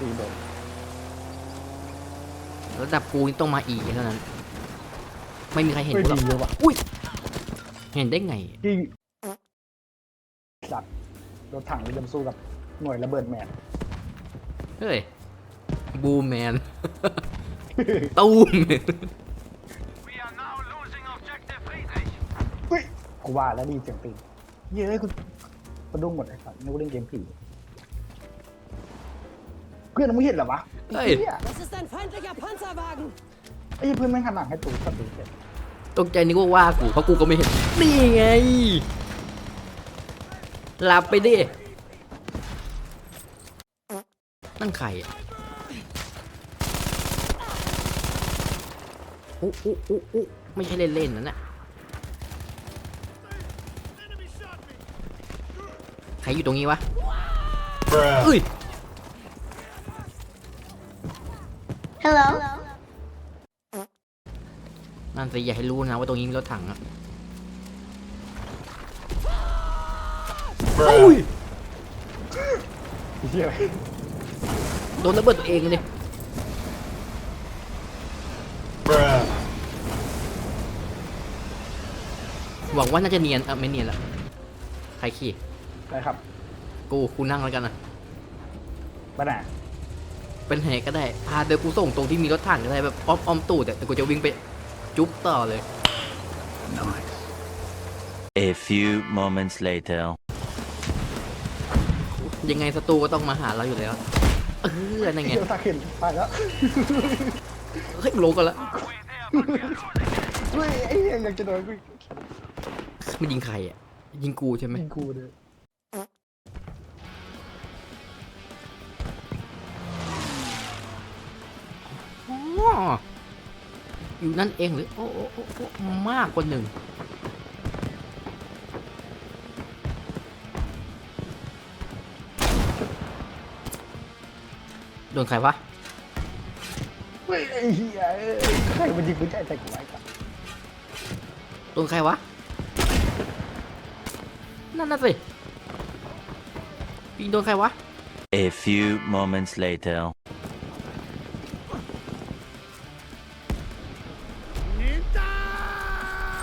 ตีโดนระดับกูนี่ต้องมาอีกเท่านั้น ไม่มีใครเห็นเฮ้ยกูหรดีอกเยอะว่ะเห็นได้ไงที่สัตว์รถถังวิลเลียมสู้กับหน่วยระเบิดแมนเฮ้ย บูมแมน ตูม We are now losing objective Friedrich. เฮ้ยกูว่าแล้วไดีเสียงตีนเย้ยกูกระดุ้งหมดไอ้สัตว์นึกว่าเล่นเกมผีเพื่อนมึงเห็นเหรอวะเฮ้ยไอ้หี้ Das ist ein feindlicher Panzerwagen. ไอ้เพื่อนแม่งหันหลังให้ตูสัตว์ตีเสร็จตกใจนึกว่าว่ากูเพราะกูก็ไม่เห็น นี่ไง หลับไปดิ นั่นใครอะอุ๊อุ๊อุ๊อุ๊ไม่ใช่เล่นๆนะน่ะใครอยู่ตรงนี้วะเอ้ย Hello. นั่นสิอย่าให้รู้นะว่าตรงนี้มีรถถังอะโอ้ยไอ้เหี้ยโดนระเบิดตัวเองเลยหวังว่าน่าจะเนียนเออไม่เนียนละใครขี่อะไรครับ กู กูนั่งแล้วกันนะบ้าน่ะ เป็นไหนก็ได้ พาเดี๋ยวกูส่งตรงที่มีรถถังก็ได้แบบอ้อมอ้อมตูดอะแต่กูจะวิ่งไปจุ๊บต่อเลย A few moments later. ยังไงศัตรูก็ต้องมาหาเราอยู่แล้ว เออนั่นไงเดี๋ยวตาเข็นไปแล้วเฮ้ยลงกันละเฮ้ยไอ้เหี้ยอยากจะโดนกูมันยิงใครอะ ยิงกูใช่ไหม ยิงกูเลย อ๋ออยู่นั่นเองหรือ โอ้โอ้โอ้โอ้มากกว่าหนึ่ง โดนใครวะเฮ้ยไอ้เหี้ยเอ้ยใครมันยิงกูใจใจกูไว้กันโดนใครวะ นั่นน่ะสิยิงโดนใครวะ A few moments later.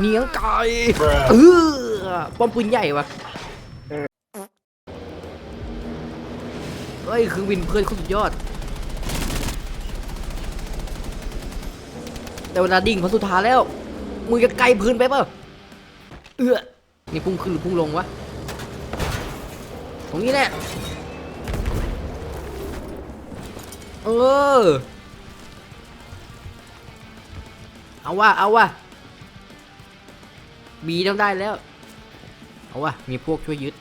เนียงไก่เออป้อมปืนใหญ่วะเฮ้ยคือวินเพื่อนคุณสุดยอด แต่เวลาดิ่งเขาสุดท้ายแล้ว มึงจะไกลพื้นไปเปล่าเออนี่พุ่งขึ้นหรือพุ่งลงวะ ตรงนี้แหละเออ เอาว่ะเอาว่ะ บีต้องได้แล้ว เอาว่ะมีพวกช่วยยึด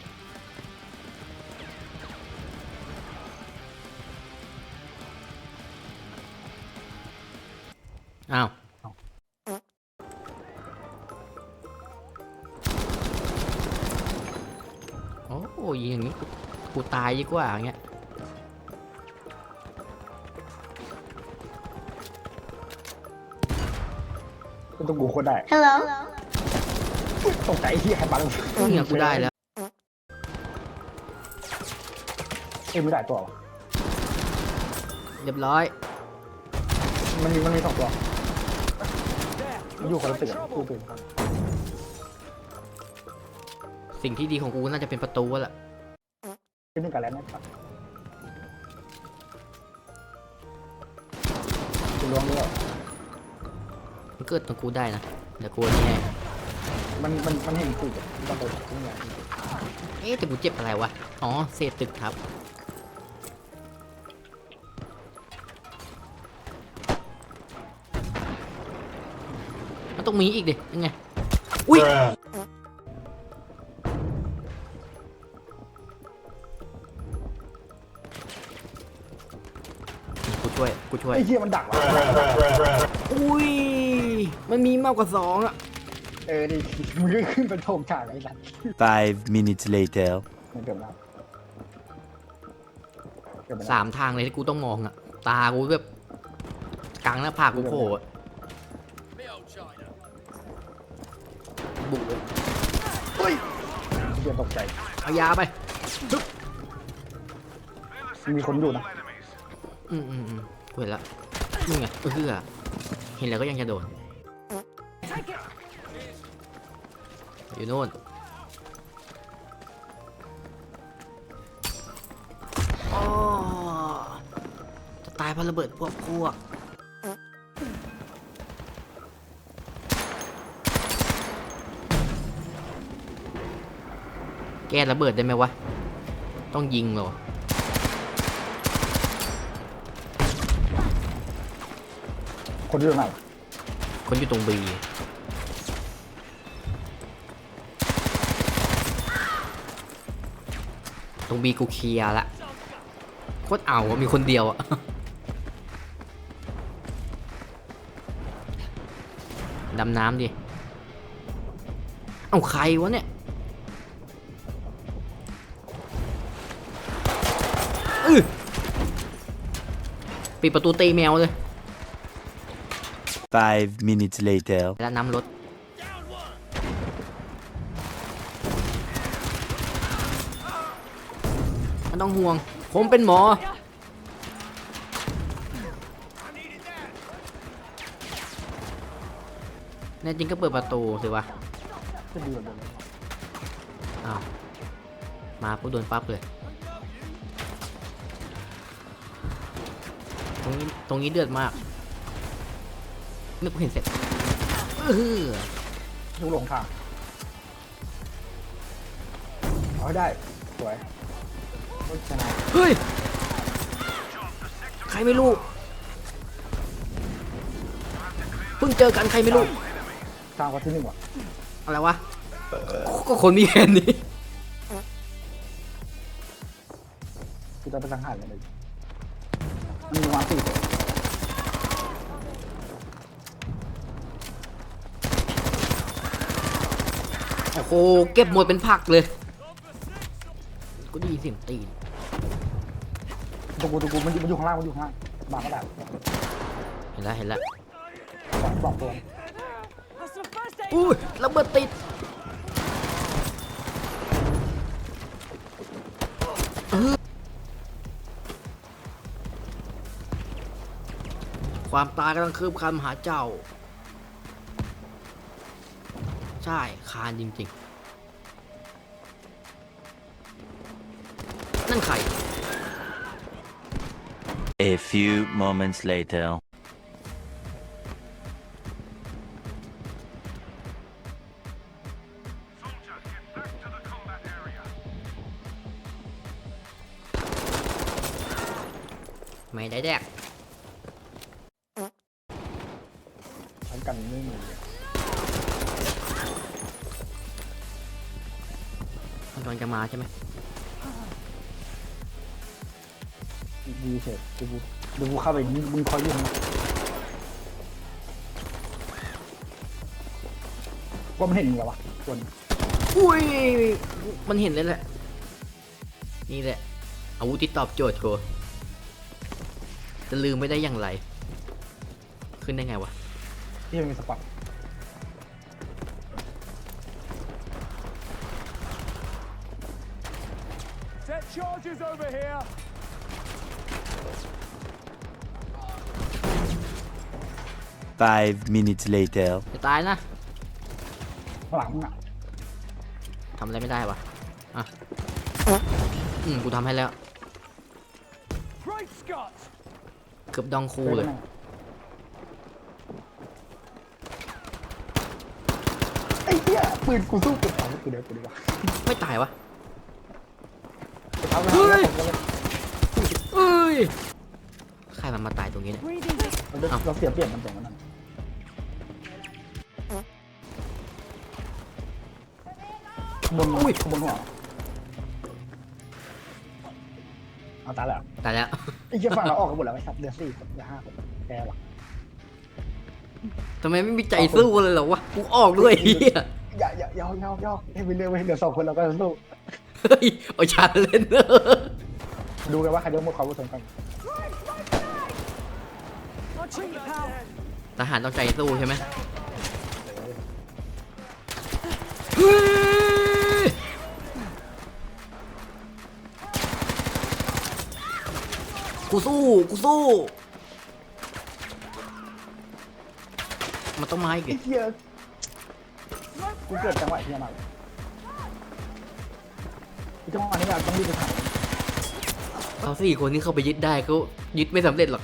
อ้าวโอ้ยยิงอย่างนี้กูกูตายดีกว่าอย่างเงี้ยกูต้องกูโคตรได้ Hello. ตกใจไอ้เหี้ยใครบังเนี่ยกูได้แล้วเอ้ยไม่ได้ตัววะเรียบร้อยมันมีมันมีสองตัวมันอยู่คนละตึกอะกูเป็นสิ่งที่ดีของกูน่าจะเป็นประตูแล้วล่ะเป็นหนึ่งกันแล้วนะครับกูล้วงด้วยมันเกิดตรงกูได้นะเดี๋ยวกูนี่ไง มันมันมันเห็นกูแบบมันโดนขึ้นมาเอ๊ะแต่กูเจ็บอะไรวะ อ๋อ เศษตึกครับ มันต้องมีอีกดิยังไง อุ้ย กูช่วย กูช่วย ไอ้เหี้ยมันดักวะอุ้ย มันมีมากกว่าสองอะ เออดิมึงก็ขึ้นไปโถมฉากไอ้สัส Five minutes later. มันเกิดแล้วเกิดแล้วสามทางเลยที่กูต้องมองอะตากูแบบกลางหน้าผากกูโผล่อะบุกเลยเหี้ยตกใจ เอายาไปมีคนอยู่นะ Enemies. อืมอืมอืมกูเห็นละนี่ไงเออเห็นแล้วก็ยังจะโดน อยู่โน่นอ้อจะตายเพราะระเบิดพวกพวกแก้ระเบิดได้ไหมวะ ต้องยิงเหรอคนที่ตรงไหนวะคนอยู่ตรงบี ตรงบีกูเคลียร์ละโคตรเอาอะมีคนเดียวอะดำน้ำดิ เอาใครวะเนี่ยอื้อปิดประตูตีแมวเลย Five minutes later. แล้วน้ำรถ ไม่ต้องห่วง ผมเป็นหมอ แน่จริงก็เปิดประตูสิวะจะดีกว่าเดิมอ้าวมาปุ๊บโดนปั๊บเลย ตรงนี้ ตรงนี้เดือดมากนึกว่าเห็นเสร็จอื้อหือดูหลงทางเอาให้ได้ สวยโอ้ยชนะ เฮ้ย ใครไม่รู้ เพิ่งเจอกันใครไม่รู้ทางวันที่หนึ่งว่ะอะไรวะ ก็คนมีแค่นี้ คือจะไปสังหารกันเลยมันมีวางสี่ตัวโอ้โห เก็บหมดเป็นผักเลยกูได้ยินเสียงตีน ตัวกูตัวกูมันอยู่มันอยู่ข้างล่างมันอยู่ข้างล่างบางก็ได้เห็นแล้วเห็นแล้วสองสองตัว Hast du First Aid? อุ้ยระเบิดติดเออความตายกำลังคืบคลานมาหาเจ้า ใช่คานจริงๆ นั่นใคร A few moments later. Soldiers, get back to the combat area. ไม่ได้แดกทำกันไม่มีเลยมันกำลังจะมาใช่ไหมดีเสร็จเดี๋ยวกูเดี๋ยวกูเข้าไปมึงมึงคอยอยู่ข้างหน้าว่ามันเห็นมึงแล้ววะส่วนอุ้ย มันเห็นเลยแหละ นี่แหละ อาวุธที่ตอบโจทย์กูจะลืมไม่ได้อย่างไร ขึ้นได้ไงวะ ที่มันมีสปอต Five minutes later. จะตายนะข้างหลังมึงอะทำอะไรไม่ได้วะอะอืมกูทำให้แล้ว Great Scott! เกือบดองคูเจอเลแล้ยวนะไอ้เหี้ยปืนกูสู้กูเอากูเดี๋ยวกูดีกว่าไม่ตายวะ เอาไปเฮ้เอายไปเอาไปเอ้ย ใครมันมาตายตรงนี้เนี่ย Breathe easy. เราเราเสียเปรียบมันตรงนั้นบนอุ้ยขบนหัวเอาตายแล้วตายแล้ว ไอ้เหี้ยฝั่งเราออกกันหมดแล้วไอ้สัตว์เหลือสี่คนเหลือห้าคนแกว่ะทำไมไม่มีใจสู้เลยเหรอวะ กูออกด้วยเฮียอย่าอย่าอย่าอย่าอย่าให้ไปเรื่อยไปเหลือสองคนเราก็สู้เฮ้ยเอาชาเล่นเนอะ ดูกันว่าใครจะหมดความอดทนกัน I'll treat you, pal. ทหารต้องใจสู้ใช่ไหมเฮ้ยกูสู้ กูสู้ มันต้องมาอีกไอ้ดิเหี้ยกูเกิดจังหวะเหี้ยมากเลยไอ้จังหวะนี้แบบต้องรีบไปถ่าย เอาสี่คนนี้เข้าไปยึดได้ก็ยึดไม่สำเร็จหรอก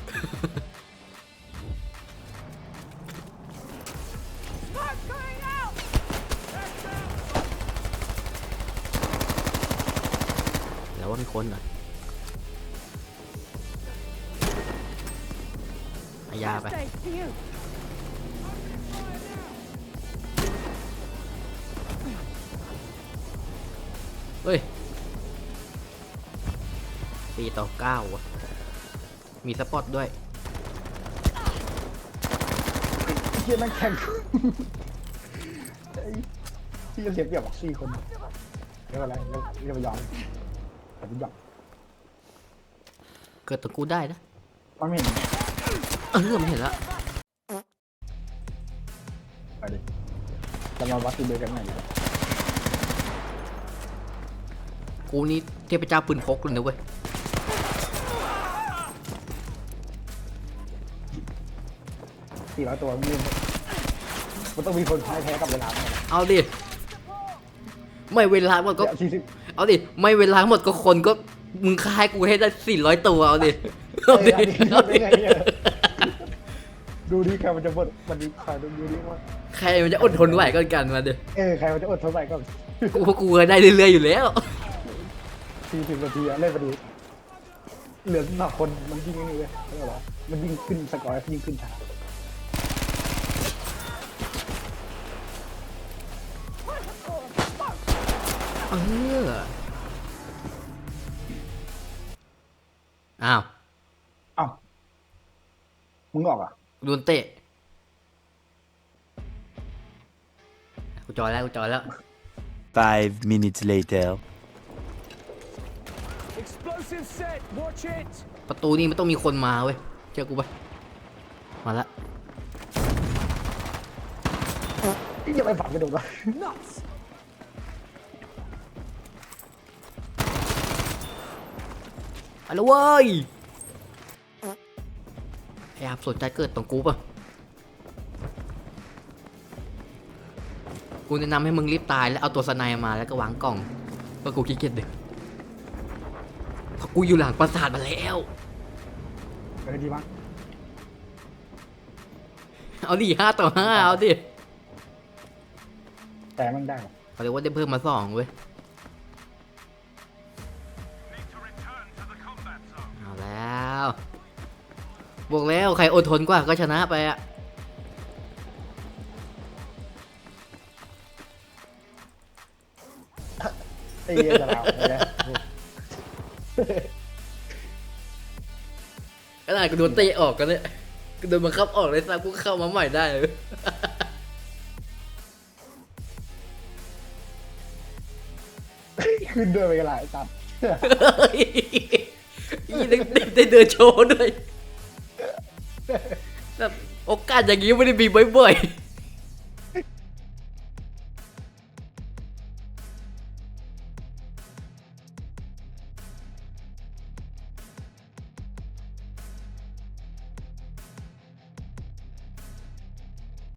แล้วว่ามีคนเหรอายาไปเฮ้ย สี่ต่อเก้าว่ะ มีสปอตด้วยไอ้เหี้ยนั่งแข่งไอ้ที่จะเสียเปรียบอะสี่คนเดี๋ยวอะไรเดี๋ยวเดี๋ยวไปยอมแต่ทุกอย่างเกิดตะกูได้นะมันไม่เห็นเออไม่เห็นละไปดิจะมาวัดตีเบอร์กันไหนดีวะกูนี่เทพเจ้าปืนพกเลยนะเว้ย สี่ร้อยตัวมึงลืมมันต้องมีคนแพ้แพ้กับเวลาไหมเอาดิ ไม่เวลาหมดก็ สี่สิบเอาดิ ไม่เวลาหมดก็คนก็ มึงค่ายกูให้ได้สี่ร้อยตัว เอาดิ เอ้เอายดิอันนี้เอาเป็ดินไงเนี่ยดูดิใครมันจะบดมันดีใครดูดูดิว่าใครมันจะอดทนไหวก็กันมาดิเออใครมันจะอดทนไหวก็กูพวกกูก็ได้เรื่อยๆอยู่แล้ว สี่สิบนาทีอะเล่นพอดีเหลือหนักคนมันยิงไอ้นี่เลยไม่เหรอมันยิงขึ้นสกอร์ยิงขึ้นช้า เอออ้าวเอ้ามึงออกอะโดนเตะกูจอยแล้วกูจอยแล้ว Five minutes later. Explosive set. Watch it. ประตูนี้มันต้องมีคนมาเว้ยเชื่อกูปะมาละอย่าไปฝังกระโดดวะ แล้วเว้ยไอ้อาบสนใจเกิดตรงกูปะกูแนะนำให้มึงรีบตายแล้วเอาตัวสไนมาแล้วก็วางกล่องเพราะกูขี้เกียจดึกเพราะกูอยู่หลังปราสาทมาแล้วเออดีมากเอาดิห้าต่อห้าเอาดิแต่มันได้วะเขาเรียกว่าได้เพิ่มมาสองเว้ย บอกแล้วใครอดทนกว่าก็ชนะไปอะไอ้เหี้ยจะลาวไปแล้วขนาดกูโดนเตะออกกันเนี่ยกูโดนบังคับออกเลยซ้ำกูเข้ามาใหม่ได้เลยขึ้นด้วยไปกันหลายตัดยี่ได้ได้ได้เดินโชว์ด้วย แบบโอกาสอย่างนี้ไม่ได้มีบ่อยๆ